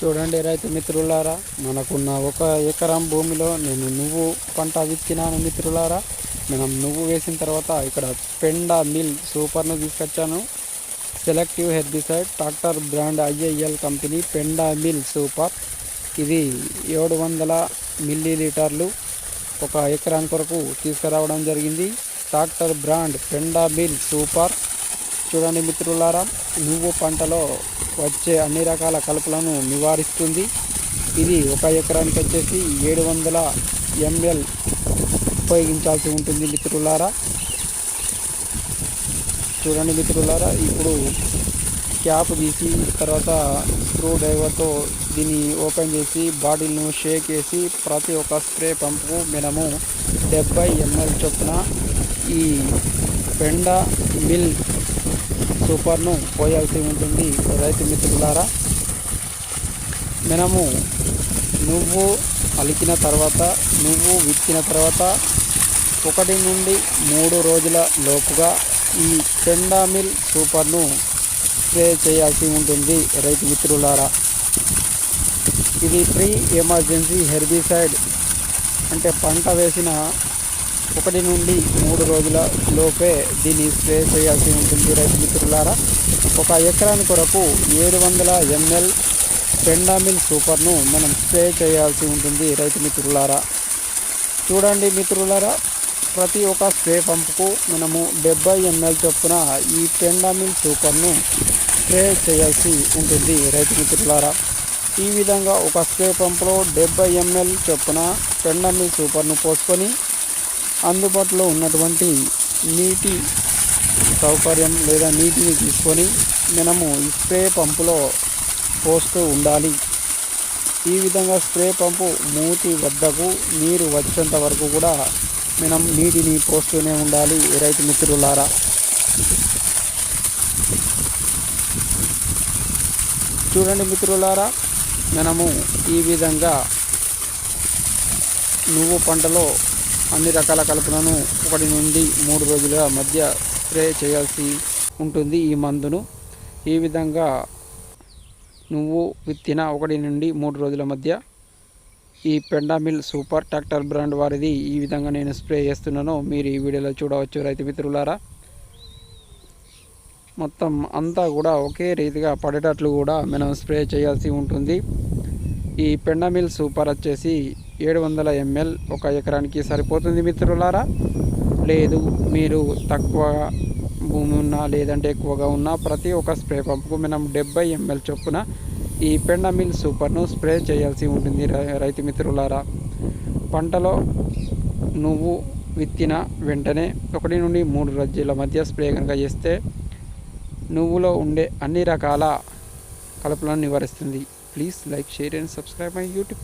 చూడండి రైతు మిత్రులారా మనకున్న ఒక ఎకరం భూమిలో నేను నువ్వు పంట విత్తినాను మిత్రులారా. మనం నువ్వు వేసిన తర్వాత ఇక్కడ పెండా మిల్ సూపర్ను తీసుకొచ్చాను. Selective herbicide tractor brand IAL company pendamil super. ఇది ఏడు వందల మిల్లీ లీటర్లు ఒక ఎకరాని కొరకు తీసుకురావడం జరిగింది. Tractor brand pendamil super. చూడండి మిత్రులారా నువ్వు పంటలో వచ్చే అన్ని రకాల కలుపులను నివారిస్తుంది. ఇది ఒక ఎకరానికి వచ్చేసి ఏడు వందల ఎంఎల్ ఉపయోగించాల్సి ఉంటుంది మిత్రులారా. చూడండి మిత్రులారా ఇప్పుడు క్యాప్ తీసి తర్వాత స్క్రూ డ్రైవర్తో దీన్ని ఓపెన్ చేసి బాటిల్ను షేక్ చేసి ప్రతి ఒక్క స్ప్రే పంపుకు మనము డెబ్బై ఎంఎల్ చొప్పున ఈ పెండ మిల్ సూపర్ను పోయాల్సి ఉంటుంది. రైతు మిత్రులారా మనము నువ్వు అలికిన తర్వాత నువ్వు విత్తిన తర్వాత ఒకటి నుండి మూడు రోజుల లోపుగా ఈ చెండామిల్ సూపర్ను స్ప్రే చేయాల్సి ఉంటుంది. రైతు మిత్రులారా ఇది ప్రీ ఎమర్జెన్సీ హెర్బిసైడ్ అంటే పంట వేసిన ఒకటి నుండి మూడు రోజుల లోపే దీన్ని స్ప్రే చేయాల్సి ఉంటుంది రైతు మిత్రులారా. ఒక ఎకరాని కొరకు ఏడు వందల ఎంఎల్ పెండామిల్ సూపర్ను మనం స్ప్రే చేయాల్సి ఉంటుంది రైతు మిత్రులారా. చూడండి మిత్రులారా ప్రతి ఒక్క స్ప్రే పంపుకు మనము డెబ్బై ఎంఎల్ చొప్పున ఈ పెండామిల్ సూపర్ను స్ప్రే చేయాల్సి ఉంటుంది రైతు మిత్రులారా. ఈ విధంగా ఒక స్ప్రే పంపులో డెబ్బై ఎంఎల్ చొప్పున పెండామిల్ సూపర్ను పోసుకొని అందుబాటులో ఉన్నటువంటి నీటి సౌకర్యం లేదా నీటిని తీసుకొని మనము స్ప్రే పంపులో పోస్తూ ఉండాలి. ఈ విధంగా స్ప్రే పంపు మూతి వద్దకు నీరు వచ్చేంత వరకు కూడా మనం నీటిని పోస్తూనే ఉండాలి రైతు మిత్రులారా. చూడండి మిత్రులారా మనము ఈ విధంగా నువ్వు పంటలో అన్ని రకాల కలుపులను ఒకటి నుండి మూడు రోజుల మధ్య స్ప్రే చేయాల్సి ఉంటుంది ఈ మందును. ఈ విధంగా నువ్వు విత్తిన ఒకటి నుండి మూడు రోజుల మధ్య ఈ పెండామిల్ సూపర్ ట్రాక్టర్ బ్రాండ్ వారిది ఈ విధంగా నేను స్ప్రే చేస్తున్నాను. మీరు ఈ వీడియోలో చూడవచ్చు రైతు మిత్రులారా. మొత్తం అంతా కూడా ఒకే రీతిగా పడేటట్లు కూడా మనం స్ప్రే చేయాల్సి ఉంటుంది. ఈ పెండామిల్ సూపర్ వచ్చేసి ఏడు వందల ఎంఎల్ ఒక ఎకరానికి సరిపోతుంది మిత్రులారా? లేదు మీరు తక్కువ భూమి ఉన్నా లేదంటే ఎక్కువగా ఉన్నా ప్రతి ఒక్క స్ప్రే పంపుకు మనం డెబ్బై ఎంఎల్ చొప్పున ఈ పెండమిల్ సూపర్ను స్ప్రే చేయాల్సి ఉంటుంది రైతు మిత్రులారా. పంటలో నువ్వు విత్తిన వెంటనే ఒకటి నుండి మూడు రోజుల మధ్య స్ప్రే కనుక చేస్తే నువ్వులో ఉండే అన్ని రకాల కలుపులను నివారిస్తుంది. Please like share and subscribe my YouTube